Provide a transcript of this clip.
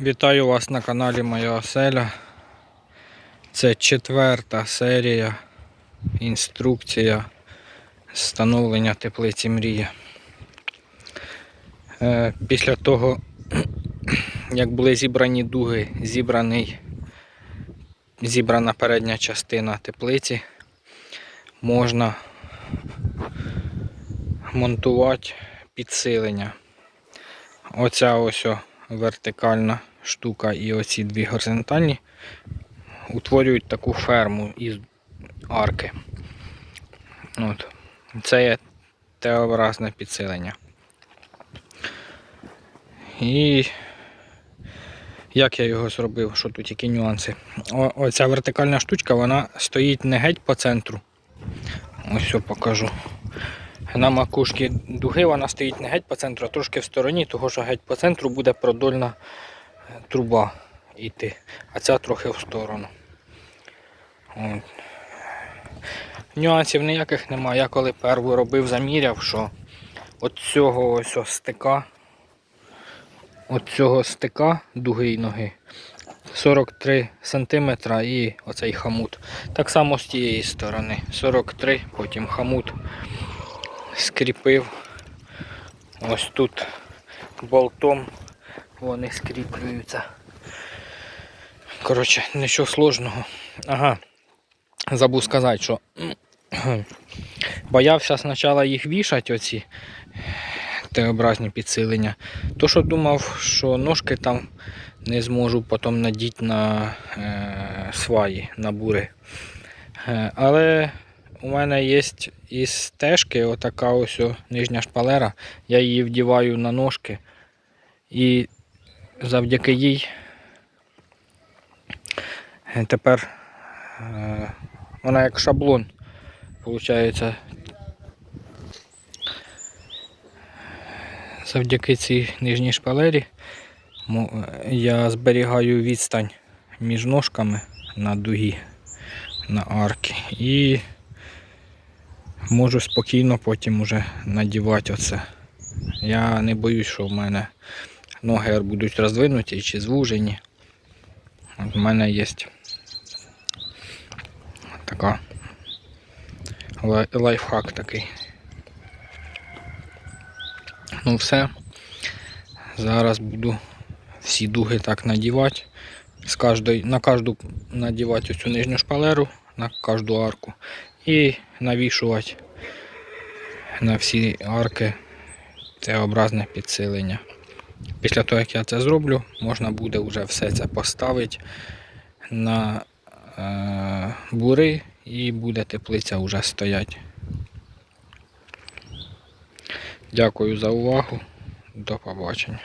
Вітаю вас на каналі Моя Оселя. Це четверта серія інструкція встановлення теплиці Мрія. Е, Після того, як були зібрані дуги, зібраний, зібрана передня частина теплиці, можна монтувати підсилення. Оця ось о вертикальна штука і оці дві горизонтальні утворюють таку ферму із арки. От. Це є Т-образне підсилення. І як я його зробив, що тут які нюанси? О, оця вертикальна штучка, вона стоїть не геть по центру. Ось що покажу. На макушці дуги вона стоїть не геть по центру, а трошки в стороні, того що геть по центру буде продольна е, труба йти, а ця трохи в сторону. От. Нюансів ніяких немає. Я коли перву робив, заміряв, що от цього ось стика, от цього стика дуги ноги 43 см і оцей хамут. Так само з тієї сторони. 43, потім хамут скріпив. Ось тут болтом вони скріплюються. Коротше, нічого сложного. Ага. Забув сказати, що боявся спочатку їх вішати, оці Т-образні підсилення. То що думав, що ножки там не зможу потім надіти на е, сваї, на бури. Е, але у мене є із стежки отака ось нижня шпалера. Я її вдіваю на ножки. І завдяки їй е, тепер е, вона як шаблон. Получається. Завдяки цій нижній шпалері я зберігаю відстань між ножками на дугі, на арки. І можу спокійно потім уже надівати оце. Я не боюсь, що в мене ноги будуть роздвинуті чи звужені. От в мене є така лайфхак такий. Ну все. Зараз буду всі дуги так надівати. З кожної, на кожну надівати оцю нижню шпалеру, на кожну арку. І навішувати на всі арки Т-образне підсилення. Після того, як я це зроблю, можна буде вже все це поставити на е, бури і буде теплиця вже стояти. Дякую за увагу. До побачення.